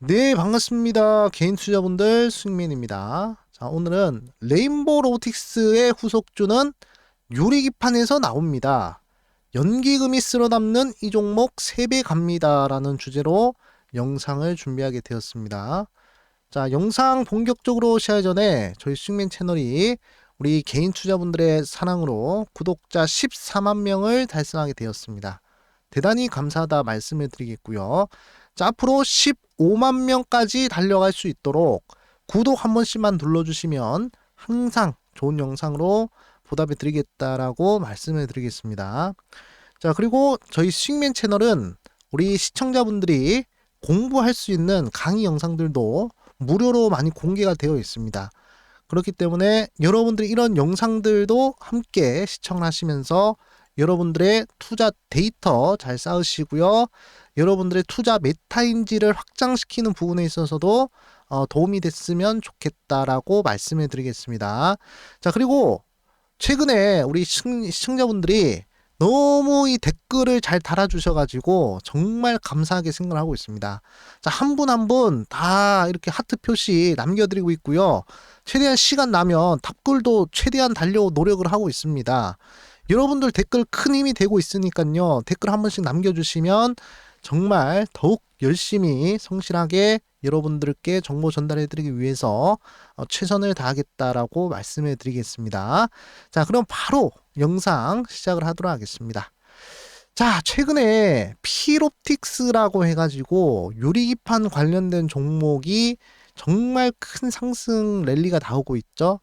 네, 반갑습니다. 개인 투자분들 승민입니다. 자, 오늘은 레인보우 로보틱스의 후속주는 유리기판에서 나옵니다. 연기금이 쓸어 담는 이 종목 3배 갑니다 라는 주제로 영상을 준비하게 되었습니다. 자, 영상 본격적으로 시작하기 전에 저희 승민 채널이 우리 개인 투자분들의 사랑으로 구독자 14만 명을 달성하게 되었습니다. 대단히 감사하다 말씀을 드리겠고요. 자, 앞으로 15만 명까지 달려갈 수 있도록 구독 한 번씩만 눌러주시면 항상 좋은 영상으로 보답해 드리겠다라고 말씀을 드리겠습니다. 자, 그리고 저희 스윙맨 채널은 우리 시청자분들이 공부할 수 있는 강의 영상들도 무료로 많이 공개가 되어 있습니다. 그렇기 때문에 여러분들이 이런 영상들도 함께 시청을 하시면서 여러분들의 투자 데이터 잘 쌓으시고요. 여러분들의 투자 메타인지를 확장시키는 부분에 있어서도 어, 도움이 됐으면 좋겠다라고 말씀을 드리겠습니다. 자, 그리고 최근에 우리 시- 시청자분들이 너무 이 댓글을 잘 달아주셔가지고 정말 감사하게 생각을 하고 있습니다. 자, 한 분 한 분 다 이렇게 하트 표시 남겨드리고 있고요. 최대한 시간 나면 답글도 최대한 달려고 노력을 하고 있습니다. 여러분들 댓글 큰 힘이 되고 있으니까요. 댓글 한 번씩 남겨주시면 정말 더욱 열심히 성실하게 여러분들께 정보 전달해드리기 위해서 어, 최선을 다하겠다라고 말씀해 드리겠습니다. 자, 그럼 바로 영상 시작을 하도록 하겠습니다. 자, 최근에 필옵틱스라고 해가지고 유리기판 관련된 종목이 정말 큰 상승 랠리가 나오고 있죠.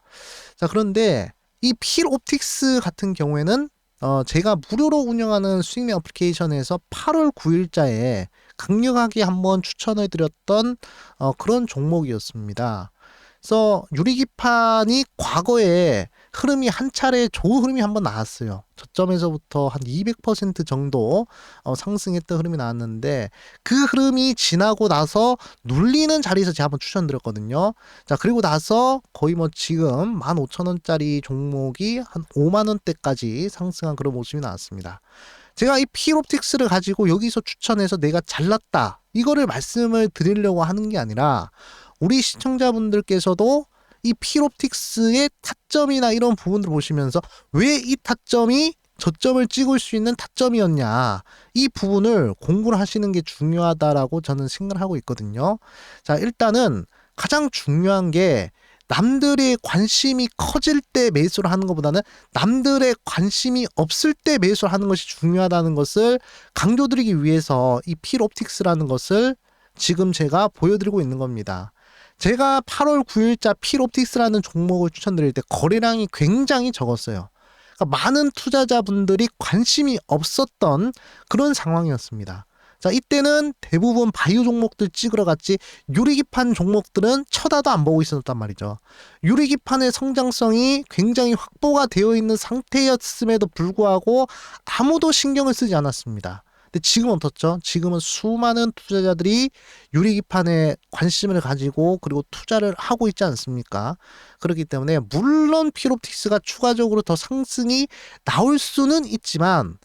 자, 그런데 이 필옵틱스 같은 경우에는 어, 제가 무료로 운영하는 스윙맨 어플리케이션에서 8월 9일자에 강력하게 한번 추천해 드렸던 어, 그런 종목이었습니다. 그래서 유리기판이 과거에 흐름이 한 차례 좋은 흐름이 한번 나왔어요. 저점에서부터 한 200% 정도 어, 상승했던 흐름이 나왔는데 그 흐름이 지나고 나서 눌리는 자리에서 제가 한번 추천드렸거든요. 자, 그리고 나서 거의 뭐 지금 15,000원짜리 종목이 한 5만 원대까지 상승한 그런 모습이 나왔습니다. 제가 이 필옵틱스를 가지고 여기서 추천해서 내가 잘났다. 이거를 말씀을 드리려고 하는 게 아니라 우리 시청자분들께서도 이 필옵틱스의 타점이나 이런 부분들을 보시면서 왜 이 타점이 저점을 찍을 수 있는 타점이었냐 이 부분을 공부를 하시는 게 중요하다라고 저는 생각을 하고 있거든요. 자 일단은 가장 중요한 게 남들의 관심이 커질 때 매수를 하는 것보다는 남들의 관심이 없을 때 매수를 하는 것이 중요하다는 것을 강조드리기 위해서 이 필옵틱스라는 것을 지금 제가 보여드리고 있는 겁니다. 제가 8월 9일자 필옵틱스라는 종목을 추천드릴 때 거래량이 굉장히 적었어요. 그러니까 많은 투자자분들이 관심이 없었던 그런 상황이었습니다. 자, 이때는 대부분 바이오 종목들 찍으러 갔지 유리기판 종목들은 쳐다도 안 보고 있었단 말이죠. 유리기판의 성장성이 굉장히 확보가 되어 있는 상태였음에도 불구하고 아무도 신경을 쓰지 않았습니다. 근데 지금 어떻죠? 지금은 수많은 투자자들이 유리기판에 관심을 가지고 그리고 투자를 하고 있지 않습니까? 그렇기 때문에 물론 필옵틱스가 추가적으로 더 상승이 나올 수는 있지만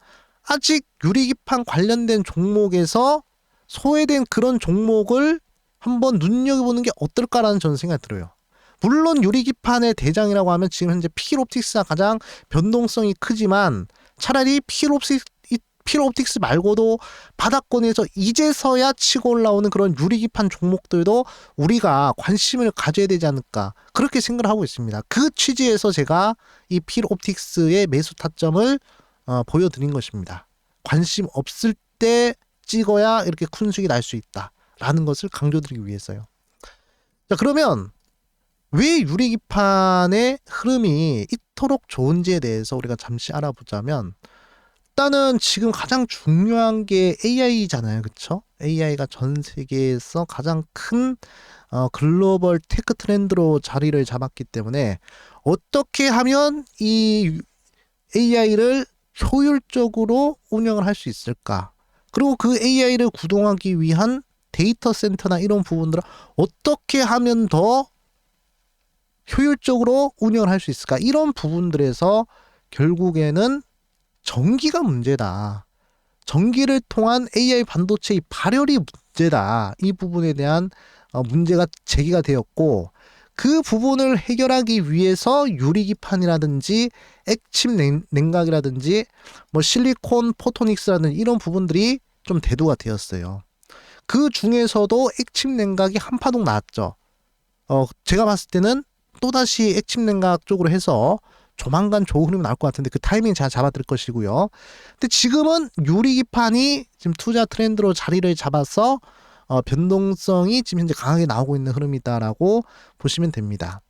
아직 유리기판 관련된 종목에서 소외된 그런 종목을 한번 눈여겨보는 게 어떨까라는 저는 생각이 들어요. 물론 유리기판의 대장이라고 하면 지금 현재 필옵틱스가 가장 변동성이 크지만 차라리 필옵틱스 필옵틱스 말고도 바닥권에서 이제서야 치고 올라오는 그런 유리기판 종목들도 우리가 관심을 가져야 되지 않을까 그렇게 생각을 하고 있습니다. 그 취지에서 제가 이 필옵틱스의 매수 타점을 어, 보여드린 것입니다. 관심 없을 때 찍어야 이렇게 큰 수익이 날 수 있다라는 것을 강조드리기 위해서요. 자 그러면 왜 유리기판의 흐름이 이토록 좋은지에 대해서 우리가 잠시 알아보자면 일단은 지금 가장 중요한 게 AI잖아요. 그쵸? AI가 전 세계에서 가장 큰 어, 글로벌 테크 트렌드로 자리를 잡았기 때문에 어떻게 하면 이 AI를 효율적으로 운영을 할 수 있을까? 그리고 그 AI를 구동하기 위한 데이터 센터나 이런 부분들을 어떻게 하면 더 효율적으로 운영을 할 수 있을까? 이런 부분들에서 결국에는 전기가 문제다. 전기를 통한 AI 반도체의 발열이 문제다. 이 부분에 대한 어, 문제가 제기가 되었고 그 부분을 해결하기 위해서 유리기판이라든지 액침 냉, 냉각이라든지 뭐 실리콘 포토닉스라든지 이런 부분들이 좀 대두가 되었어요. 그 중에서도 액침 냉각이 한파동 나왔죠. 어, 제가 봤을 때는 또다시 액침 냉각 쪽으로 해서 조만간 좋은 흐름이 나올 것 같은데 그 타이밍 잘 잡아들 것이고요. 근데 지금은 유리기판이 지금 투자 트렌드로 자리를 잡아서 어, 변동성이 지금 현재 강하게 나오고 있는 흐름이다라고 보시면 됩니다.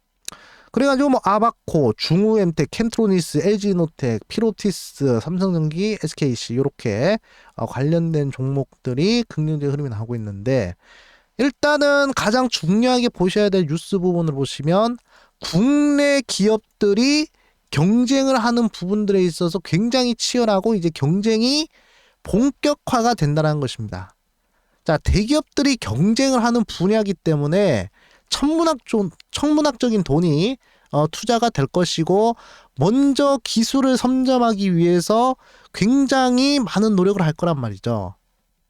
그래가지고 뭐 아바코, 중우엠텍, 켄트로니스, LG노텍, 피로티스, 삼성전기, SKC 이렇게 어, 관련된 종목들이 긍정적인 흐름이 나오고 있는데 일단은 가장 중요하게 보셔야 될 뉴스 부분을 보시면 국내 기업들이 경쟁을 하는 부분들에 있어서 굉장히 치열하고 이제 경쟁이 본격화가 된다는 것입니다. 자, 대기업들이 경쟁을 하는 분야이기 때문에 천문학 천문학적인 돈이 어, 투자가 될 것이고 먼저 기술을 선점하기 위해서 굉장히 많은 노력을 할 거란 말이죠.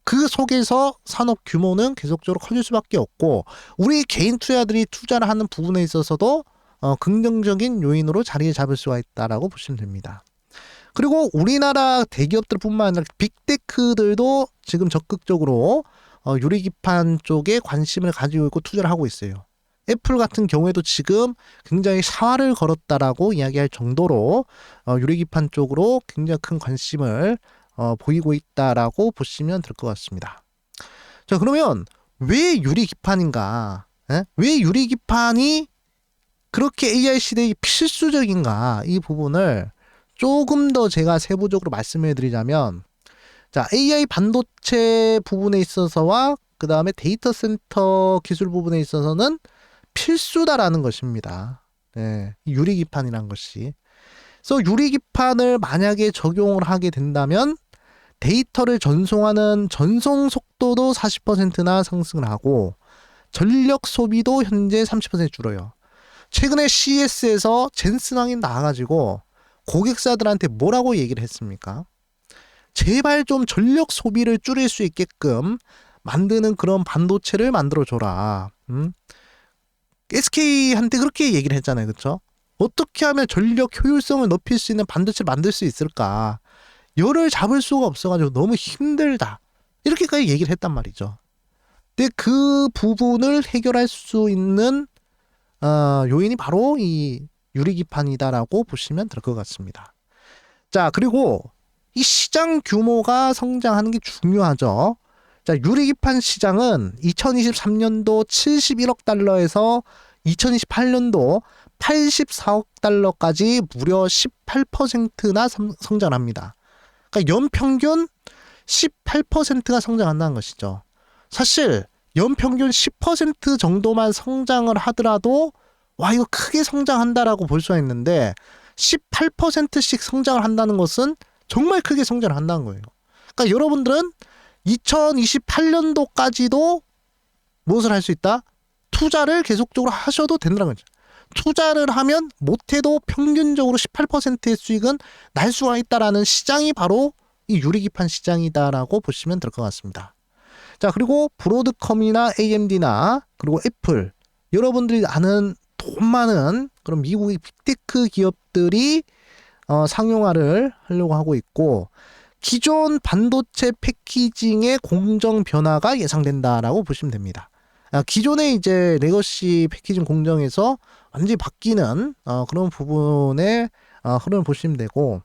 그 속에서 산업 규모는 계속적으로 커질 수밖에 없고 우리 개인 투자들이 투자를 하는 부분에 있어서도 어, 긍정적인 요인으로 자리를 잡을 수가 있다라고 보시면 됩니다. 그리고 우리나라 대기업들뿐만 아니라 빅테크들도 지금 적극적으로 어, 유리기판 쪽에 관심을 가지고 있고 투자를 하고 있어요. 애플 같은 경우에도 지금 굉장히 사활을 걸었다라고 이야기할 정도로 어, 유리기판 쪽으로 굉장히 큰 관심을 어, 보이고 있다라고 보시면 될 것 같습니다. 자 그러면 왜 유리기판인가? 에? 왜 유리기판이 그렇게 AI 시대에 필수적인가 이 부분을 조금 더 제가 세부적으로 말씀해 드리자면 자 AI 반도체 부분에 있어서와 그 다음에 데이터 센터 기술 부분에 있어서는 필수다라는 것입니다. 네, 유리 기판이란 것이. 그래서 유리 기판을 만약에 적용을 하게 된다면 데이터를 전송하는 전송 속도도 40%나 상승을 하고 전력 소비도 현재 30% 줄어요. 최근에 CES에서 젠슨 왕이 나와가지고 고객사들한테 뭐라고 얘기를 했습니까? 제발 좀 전력 소비를 줄일 수 있게끔 만드는 그런 반도체를 만들어줘라. 음? SK한테 그렇게 얘기를 했잖아요. 그쵸? 어떻게 하면 전력 효율성을 높일 수 있는 반도체를 만들 수 있을까? 열을 잡을 수가 없어가지고 너무 힘들다. 이렇게까지 얘기를 했단 말이죠. 근데 그 부분을 해결할 수 있는 어, 요인이 바로 이 유리기판이다라고 보시면 될 것 같습니다. 자, 그리고 이 시장 규모가 성장하는 게 중요하죠. 자, 유리기판 시장은 2023년도 71억 달러에서 2028년도 84억 달러까지 무려 18%나 성장합니다. 그러니까 연평균 18%가 성장한다는 것이죠. 사실 연평균 10% 정도만 성장을 하더라도 와 이거 크게 성장한다라고 볼 수가 있는데 18%씩 성장을 한다는 것은 정말 크게 성장을 한다는 거예요. 그러니까 여러분들은 2028년도까지도 무엇을 할 수 있다? 투자를 계속적으로 하셔도 된다는 거죠. 투자를 하면 못해도 평균적으로 18%의 수익은 날 수가 있다라는 시장이 바로 이 유리기판 시장이다라고 보시면 될 것 같습니다. 자, 그리고 브로드컴이나 AMD나 그리고 애플 여러분들이 아는 돈 많은 그런 미국의 빅테크 기업들이 어, 상용화를 하려고 하고 있고 기존 반도체 패키징의 공정 변화가 예상된다라고 보시면 됩니다. 아, 기존의 이제 레거시 패키징 공정에서 완전히 바뀌는 어, 그런 부분의 어, 흐름을 보시면 되고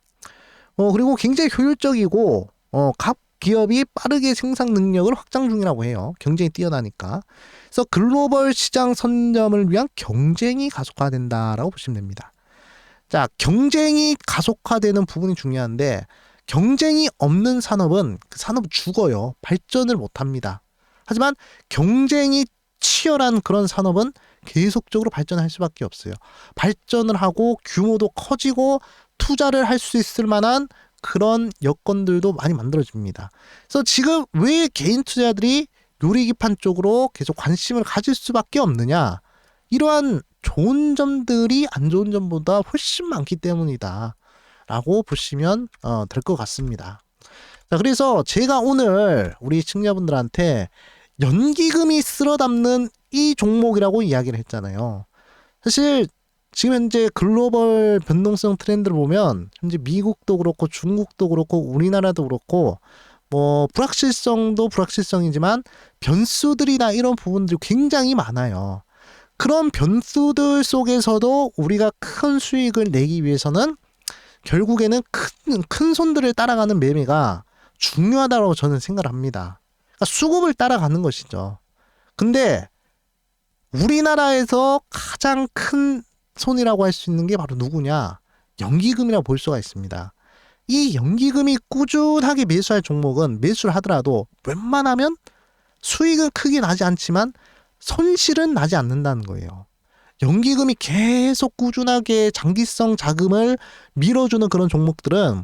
어, 그리고 굉장히 효율적이고 어, 각 기업이 빠르게 생산 능력을 확장 중이라고 해요. 경쟁이 뛰어나니까. 그래서 글로벌 시장 선점을 위한 경쟁이 가속화된다라고 보시면 됩니다. 자, 경쟁이 가속화되는 부분이 중요한데 경쟁이 없는 산업은 그 산업 죽어요. 발전을 못 합니다. 하지만 경쟁이 치열한 그런 산업은 계속적으로 발전할 수밖에 없어요. 발전을 하고 규모도 커지고 투자를 할 수 있을 만한 그런 여건들도 많이 만들어집니다. 그래서 지금 왜 개인 투자들이 요리기판 쪽으로 계속 관심을 가질 수밖에 없느냐? 이러한 좋은 점들이 안 좋은 점보다 훨씬 많기 때문이다. 라고 보시면 어, 될 것 같습니다. 자, 그래서 제가 오늘 우리 시청자분들한테 연기금이 쓸어 담는 이 종목이라고 이야기를 했잖아요. 사실 지금 현재 글로벌 변동성 트렌드를 보면 현재 미국도 그렇고 중국도 그렇고 우리나라도 그렇고 뭐 불확실성도 불확실성이지만 변수들이나 이런 부분들이 굉장히 많아요. 그런 변수들 속에서도 우리가 큰 수익을 내기 위해서는 결국에는 큰, 큰 손들을 따라가는 매매가 중요하다고 저는 생각을 합니다. 그러니까 수급을 따라가는 것이죠. 근데 우리나라에서 가장 큰 손이라고 할 수 있는 게 바로 누구냐? 연기금이라고 볼 수가 있습니다. 이 연기금이 꾸준하게 매수할 종목은 매수를 하더라도 웬만하면 수익은 크게 나지 않지만 손실은 나지 않는다는 거예요. 연기금이 계속 꾸준하게 장기성 자금을 밀어주는 그런 종목들은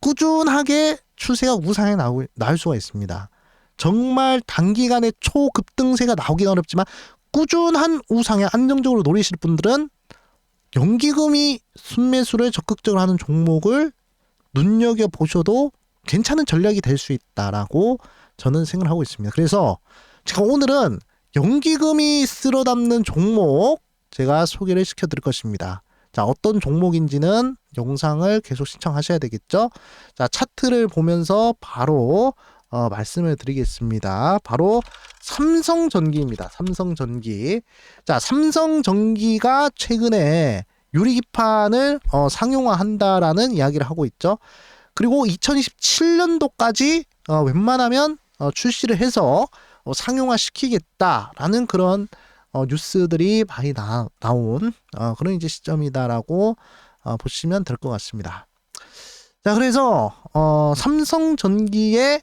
꾸준하게 추세가 우상에 나오, 나올 수가 있습니다. 정말 단기간에 초급등세가 나오긴 어렵지만 꾸준한 우상에 안정적으로 노리실 분들은 연기금이 순매수를 적극적으로 하는 종목을 눈여겨 보셔도 괜찮은 전략이 될 수 있다라고 저는 생각을 하고 있습니다. 그래서 제가 오늘은 연기금이 쓸어 담는 종목 제가 소개를 시켜 드릴 것입니다. 자, 어떤 종목인지는 영상을 계속 시청하셔야 되겠죠? 자, 차트를 보면서 바로 어, 말씀을 드리겠습니다. 바로 삼성전기입니다. 삼성전기. 자, 삼성전기가 최근에 유리기판을 어, 상용화한다라는 이야기를 하고 있죠. 그리고 2027년도까지 어, 웬만하면 어, 출시를 해서 어, 상용화 시키겠다라는 그런 어, 뉴스들이 많이 나, 나온 어, 그런 이제 시점이다라고 어, 보시면 될 것 같습니다. 자, 그래서 어, 삼성전기의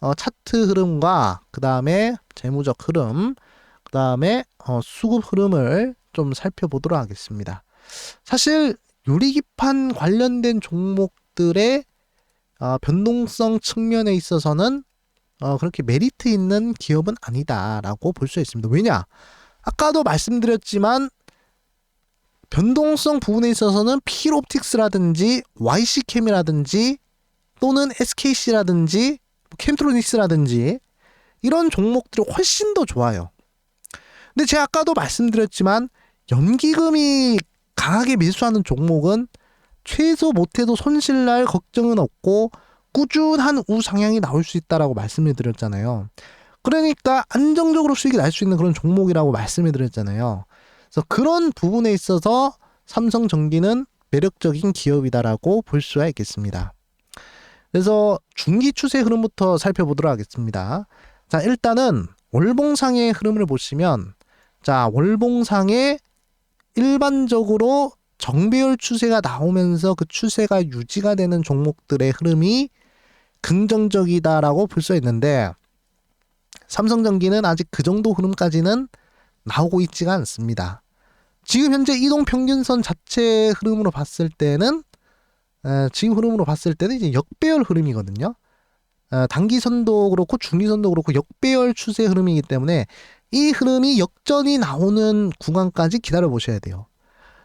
어, 차트 흐름과 그 다음에 재무적 흐름, 그 다음에 어, 수급 흐름을 좀 살펴보도록 하겠습니다. 사실 유리기판 관련된 종목들의 어, 변동성 측면에 있어서는 어, 그렇게 메리트 있는 기업은 아니다라고 볼 수 있습니다. 왜냐? 아까도 말씀드렸지만 변동성 부분에 있어서는 필옵틱스라든지 YC캠이라든지 또는 SKC라든지 캠트로닉스라든지 이런 종목들이 훨씬 더 좋아요. 근데 제가 아까도 말씀드렸지만 연기금이 강하게 매수하는 종목은 최소 못해도 손실날 걱정은 없고 꾸준한 우상향이 나올 수 있다라고 말씀을 드렸잖아요. 그러니까 안정적으로 수익이 날 수 있는 그런 종목이라고 말씀을 드렸잖아요. 그래서 그런 부분에 있어서 삼성전기는 매력적인 기업이다라고 볼 수가 있겠습니다. 그래서 중기 추세 흐름부터 살펴보도록 하겠습니다. 자, 일단은 월봉상의 흐름을 보시면 자, 월봉상에 일반적으로 정배열 추세가 나오면서 그 추세가 유지가 되는 종목들의 흐름이 긍정적이다라고 볼 수 있는데 삼성전기는 아직 그 정도 흐름까지는 나오고 있지가 않습니다. 지금 현재 이동 평균선 자체 흐름으로 봤을 때는 에, 지금 흐름으로 봤을 때는 이제 역배열 흐름이거든요. 에, 단기선도 그렇고 중기선도 그렇고 역배열 추세 흐름이기 때문에 이 흐름이 역전이 나오는 구간까지 기다려 보셔야 돼요.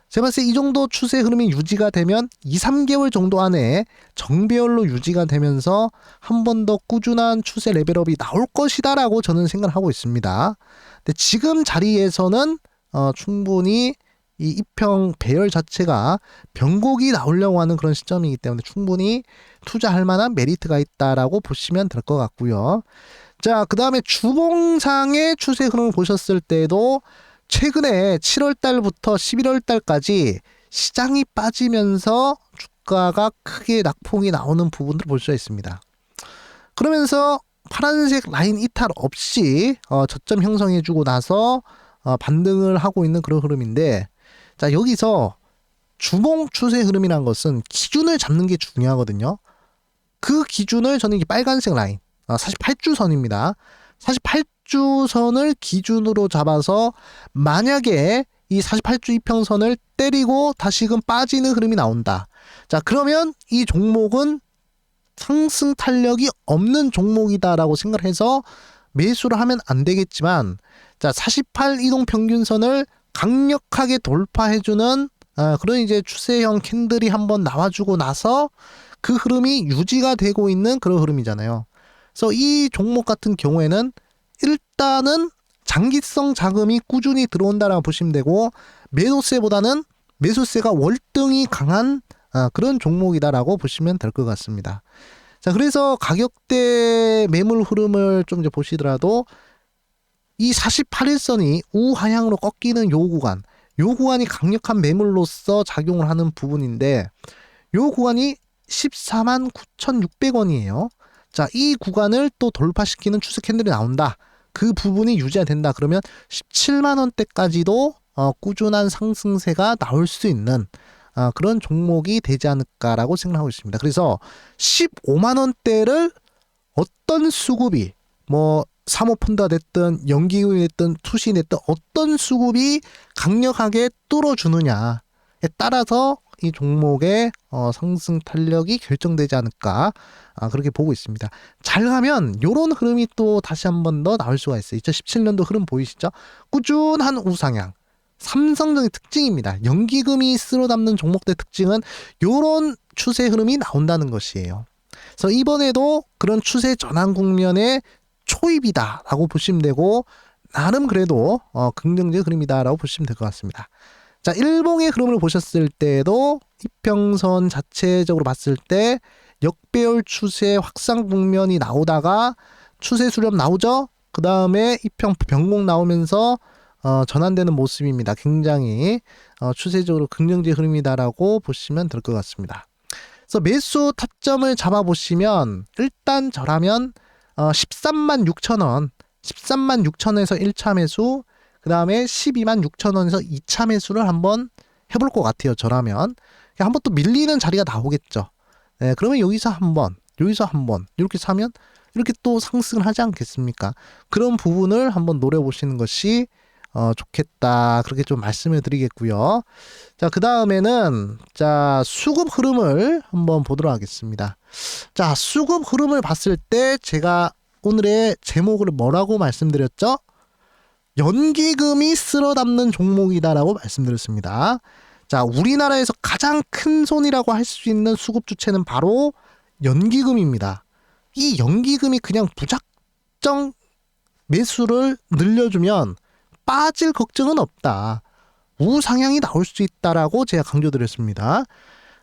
제가 봤을 때 이 정도 추세 흐름이 유지가 되면 2, 3개월 정도 안에 정배열로 유지가 되면서 한 번 더 꾸준한 추세 레벨업이 나올 것이다라고 저는 생각을 하고 있습니다. 근데 지금 자리에서는 어, 충분히 이 입평 배열 자체가 변곡이 나오려고 하는 그런 시점이기 때문에 충분히 투자할 만한 메리트가 있다라고 보시면 될 것 같고요. 자, 그 다음에 주봉상의 추세 흐름을 보셨을 때도 최근에 7월 달부터 11월 달까지 시장이 빠지면서 주가가 크게 낙폭이 나오는 부분들을 볼 수 있습니다. 그러면서 파란색 라인 이탈 없이 어, 저점 형성해주고 나서 어, 반등을 하고 있는 그런 흐름인데 자 여기서 주봉 추세 흐름이란 것은 기준을 잡는 게 중요하거든요. 그 기준을 저는 이게 빨간색 라인 어, 48주선입니다. 48주선을 기준으로 잡아서 만약에 이 48주 이평선을 때리고 다시금 빠지는 흐름이 나온다. 자, 그러면 이 종목은 상승 탄력이 없는 종목이다라고 생각해서 매수를 하면 안 되겠지만 자, 48 이동 평균선을 강력하게 돌파해주는 아, 그런 이제 추세형 캔들이 한번 나와주고 나서 그 흐름이 유지가 되고 있는 그런 흐름이잖아요. 그래서 이 종목 같은 경우에는 일단은 장기성 자금이 꾸준히 들어온다라고 보시면 되고 매도세보다는 매수세가 월등히 강한 아, 그런 종목이다라고 보시면 될 것 같습니다. 자, 그래서 가격대 매물 흐름을 좀 이제 보시더라도 이 48일선이 우하향으로 꺾이는 요 구간, 요 구간이 강력한 매물로서 작용을 하는 부분인데 요 구간이 14만 9,600원이에요. 자, 이 구간을 또 돌파시키는 추세 캔들이 나온다. 그 부분이 유지가 된다. 그러면 17만 원대까지도 어, 꾸준한 상승세가 나올 수 있는 어, 그런 종목이 되지 않을까라고 생각하고 있습니다. 그래서 15만 원대를 어떤 수급이 뭐 사모펀드가 됐든 연기금이 됐든 투신이 됐든 어떤 수급이 강력하게 뚫어주느냐에 따라서 이 종목의 어, 상승 탄력이 결정되지 않을까 아, 그렇게 보고 있습니다. 잘 가면 요런 흐름이 또 다시 한 번 더 나올 수가 있어요. 2017년도 흐름 보이시죠? 꾸준한 우상향. 삼성전의 특징입니다. 연기금이 쓸어 담는 종목의 특징은 요런 추세 흐름이 나온다는 것이에요. 그래서 이번에도 그런 추세 전환 국면에 초입이다라고 보시면 되고 나름 그래도 어, 긍정적 흐름이다라고 보시면 될 것 같습니다. 자, 일봉의 흐름을 보셨을 때도 이평선 자체적으로 봤을 때 역배열 추세 확산 국면이 나오다가 추세 수렴 나오죠. 그 다음에 이평 변곡 나오면서 어, 전환되는 모습입니다. 굉장히 어, 추세적으로 긍정적 흐름이다라고 보시면 될 것 같습니다. 그래서 매수 타점을 잡아보시면 일단 저라면 어, 13만 6천 원, 13만 6천 원에서 1차 매수, 그 다음에 12만 6천 원에서 2차 매수를 한번 해볼 것 같아요. 저라면 한번 또 밀리는 자리가 나오겠죠. 네, 그러면 여기서 한번, 여기서 한번 이렇게 사면 이렇게 또 상승을 하지 않겠습니까? 그런 부분을 한번 노려보시는 것이 어, 좋겠다. 그렇게 좀 말씀을 드리겠고요. 자, 그 다음에는, 자, 수급 흐름을 한번 보도록 하겠습니다. 자, 수급 흐름을 봤을 때 제가 오늘의 제목을 뭐라고 말씀드렸죠? 연기금이 쓸어 담는 종목이다라고 말씀드렸습니다. 자, 우리나라에서 가장 큰 손이라고 할 수 있는 수급 주체는 바로 연기금입니다. 이 연기금이 그냥 무작정 매수를 늘려주면 빠질 걱정은 없다. 우상향이 나올 수 있다라고 제가 강조드렸습니다.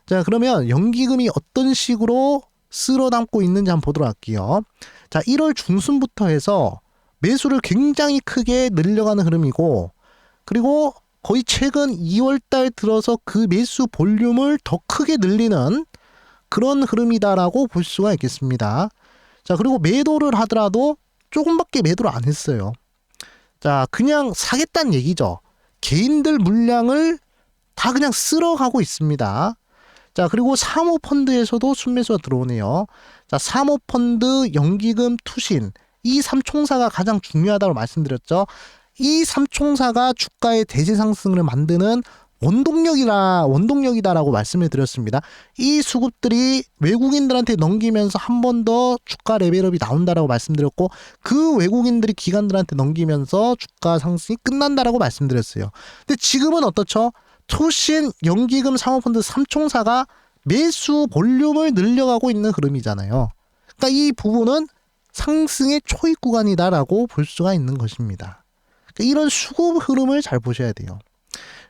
자, 그러면 연기금이 어떤 식으로 쓸어 담고 있는지 한번 보도록 할게요. 자, 1월 중순부터 해서 매수를 굉장히 크게 늘려가는 흐름이고, 그리고 거의 최근 2월 달 들어서 그 매수 볼륨을 더 크게 늘리는 그런 흐름이다라고 볼 수가 있겠습니다. 자, 그리고 매도를 하더라도 조금밖에 매도를 안 했어요. 자, 그냥 사겠다는 얘기죠. 개인들 물량을 다 그냥 쓸어가고 있습니다. 자, 그리고 사모펀드에서도 순매수가 들어오네요. 자, 사모펀드, 연기금, 투신. 이 삼총사가 가장 중요하다고 말씀드렸죠. 이 삼총사가 주가의 대세 상승을 만드는 원동력이라 원동력이다라고 말씀을 드렸습니다. 이 수급들이 외국인들한테 넘기면서 한 번 더 주가 레벨업이 나온다라고 말씀드렸고 그 외국인들이 기관들한테 넘기면서 주가 상승이 끝난다라고 말씀드렸어요. 근데 지금은 어떻죠? 투신 연기금 사모펀드 삼총사가 매수 볼륨을 늘려가고 있는 흐름이잖아요. 그러니까 이 부분은 상승의 초입 구간이다라고 볼 수가 있는 것입니다. 그러니까 이런 수급 흐름을 잘 보셔야 돼요.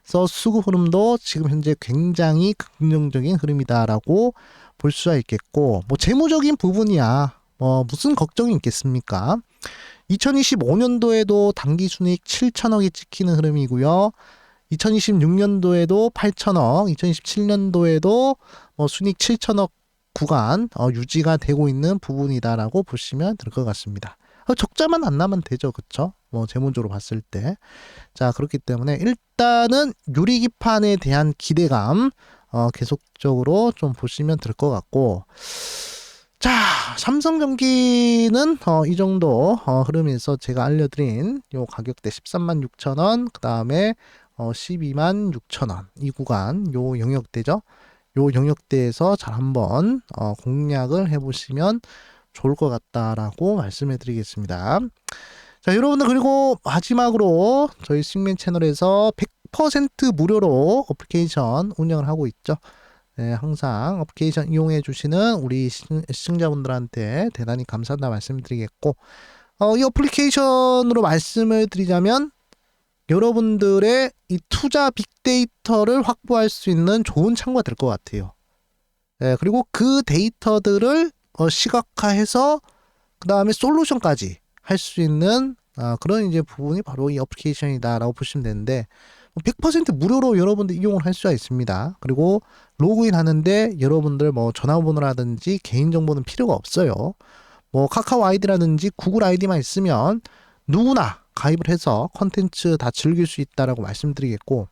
그래서 수급 흐름도 지금 현재 굉장히 긍정적인 흐름이다라고 볼 수가 있겠고 뭐 재무적인 부분이야 뭐 무슨 걱정이 있겠습니까? 2025년도에도 단기 순이익 7천억이 찍히는 흐름이고요. 2026년도에도 8천억, 2027년도에도 뭐 순이익 7천억 구간 어, 유지가 되고 있는 부분이다라고 보시면 될 것 같습니다. 어, 적자만 안 나면 되죠, 그쵸? 뭐 재무적으로 봤을 때, 자 그렇기 때문에 일단은 유리기판에 대한 기대감 어, 계속적으로 좀 보시면 될 것 같고, 자 삼성전기는 어, 이 정도 어, 흐름에서 제가 알려드린 요 가격대 13만 6천 원, 그 다음에 어, 12만 6천 원 이 구간 요 영역대죠. 요 영역대에서 잘 한번 어, 공략을 해보시면 좋을 것 같다라고 말씀해 드리겠습니다. 자, 여러분들 그리고 마지막으로 저희 싱맨 채널에서 100% 무료로 어플리케이션 운영을 하고 있죠. 네, 항상 어플리케이션 이용해 주시는 우리 시청자분들한테 대단히 감사하다 말씀드리겠고 어, 이 어플리케이션으로 말씀을 드리자면 여러분들의 이 투자 빅데이터를 확보할 수 있는 좋은 창구가 될 것 같아요. 예, 그리고 그 데이터들을 어, 시각화해서 그 다음에 솔루션까지 할 수 있는 아, 그런 이제 부분이 바로 이 어플리케이션이다라고 보시면 되는데 100% 무료로 여러분들 이용을 할 수가 있습니다. 그리고 로그인 하는데 여러분들 뭐 전화번호라든지 개인정보는 필요가 없어요. 뭐 카카오 아이디라든지 구글 아이디만 있으면 누구나 가입을 해서 컨텐츠 다 즐길 수 있다라고 말씀드리겠고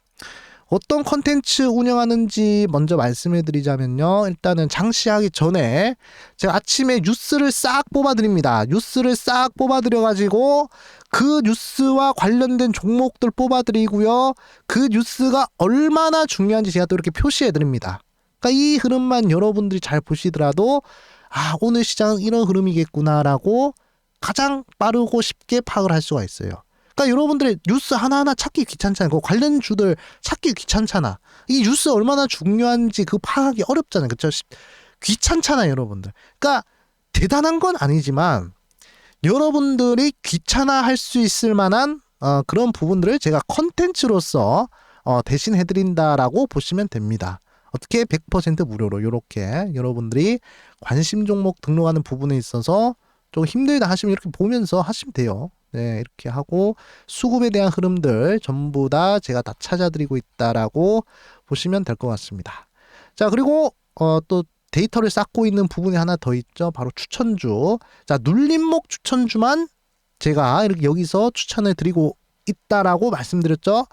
어떤 컨텐츠 운영하는지 먼저 말씀해 드리자면요. 일단은 장시하기 전에 제가 아침에 뉴스를 싹 뽑아 드립니다. 뉴스를 싹 뽑아 드려 가지고 그 뉴스와 관련된 종목들 뽑아 드리고요. 그 뉴스가 얼마나 중요한지 제가 또 이렇게 표시해 드립니다. 그러니까 이 흐름만 여러분들이 잘 보시더라도 아, 오늘 시장은 이런 흐름이겠구나라고 가장 빠르고 쉽게 파악을 할 수가 있어요. 그러니까 여러분들의 뉴스 하나하나 찾기 귀찮잖아요. 그 관련 주들 찾기 귀찮잖아. 이 뉴스 얼마나 중요한지 그 파악이 어렵잖아요. 그렇죠? 귀찮잖아요, 여러분들. 그러니까 대단한 건 아니지만 여러분들이 귀찮아 할 수 있을 만한 어, 그런 부분들을 제가 컨텐츠로서 어, 대신 해드린다라고 보시면 됩니다. 어떻게 100% 무료로 이렇게 여러분들이 관심 종목 등록하는 부분에 있어서 좀 힘들다 하시면 이렇게 보면서 하시면 돼요. 네, 이렇게 하고 수급에 대한 흐름들 전부 다 제가 다 찾아드리고 있다라고 보시면 될 것 같습니다. 자, 그리고 어, 또 데이터를 쌓고 있는 부분이 하나 더 있죠. 바로 추천주. 자, 눌림목 추천주만 제가 이렇게 여기서 추천을 드리고 있다라고 말씀드렸죠.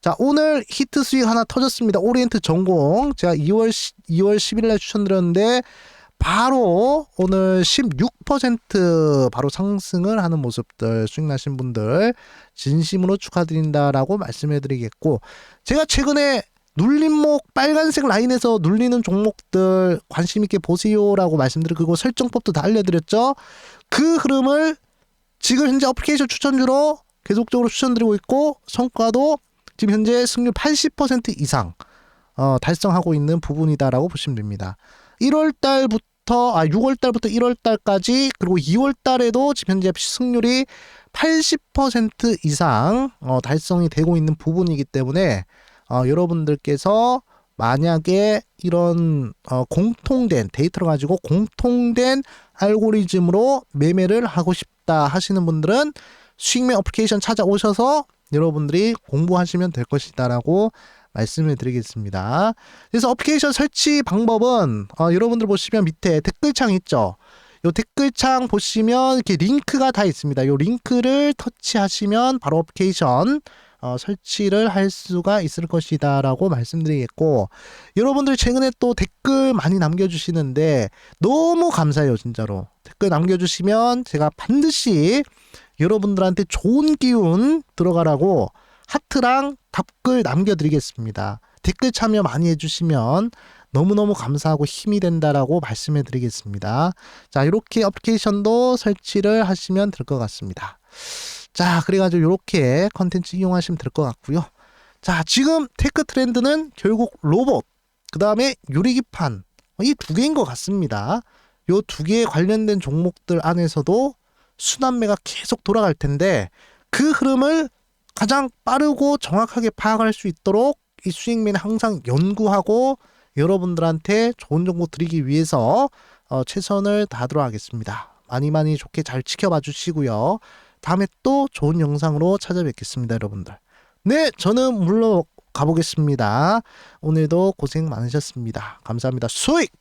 자, 오늘 히트 수익 하나 터졌습니다. 오리엔트 전공. 제가 2월 2월 10일 날 추천드렸는데 바로 오늘 16% 바로 상승을 하는 모습들 수익 나신 분들 진심으로 축하드린다라고 말씀해 드리겠고 제가 최근에 눌림목 빨간색 라인에서 눌리는 종목들 관심 있게 보세요라고 말씀드리고 그리고 설정법도 다 알려드렸죠. 그 흐름을 지금 현재 어플리케이션 추천주로 계속적으로 추천드리고 있고 성과도 지금 현재 승률 80% 이상 어, 달성하고 있는 부분이다라고 보시면 됩니다. 1월 달부터 아 6월 달부터 1월 달까지 그리고 2월 달에도 지금 현재 승률이 80% 이상 어, 달성이 되고 있는 부분이기 때문에 어, 여러분들께서 만약에 이런 어, 공통된 데이터를 가지고 공통된 알고리즘으로 매매를 하고 싶다 하시는 분들은 수익매 어플리케이션 찾아오셔서 여러분들이 공부하시면 될 것이다라고 말씀을 드리겠습니다. 그래서 어플리케이션 설치 방법은 어, 여러분들 보시면 밑에 댓글창 있죠. 요 댓글창 보시면 이렇게 링크가 다 있습니다. 요 링크를 터치하시면 바로 어플리케이션 어, 설치를 할 수가 있을 것이다 라고 말씀드리겠고 여러분들 최근에 또 댓글 많이 남겨주시는데 너무 감사해요 진짜로 댓글 남겨주시면 제가 반드시 여러분들한테 좋은 기운 들어가라고 하트랑 답글 남겨드리겠습니다. 댓글 참여 많이 해주시면 너무너무 감사하고 힘이 된다라고 말씀해 드리겠습니다. 자, 이렇게 어플리케이션도 설치를 하시면 될 것 같습니다. 자, 그래가지고 이렇게 컨텐츠 이용하시면 될 것 같고요. 자, 지금 테크 트렌드는 결국 로봇, 그 다음에 유리기판, 이 두 개인 것 같습니다. 요 두 개에 관련된 종목들 안에서도 순환매가 계속 돌아갈 텐데 그 흐름을 가장 빠르고 정확하게 파악할 수 있도록 이 수익맨 항상 연구하고 여러분들한테 좋은 정보 드리기 위해서 어, 최선을 다하도록 하겠습니다. 많이 많이 좋게 잘 지켜봐 주시고요. 다음에 또 좋은 영상으로 찾아뵙겠습니다, 여러분들. 네, 저는 물러 가보겠습니다. 오늘도 고생 많으셨습니다. 감사합니다. 수익!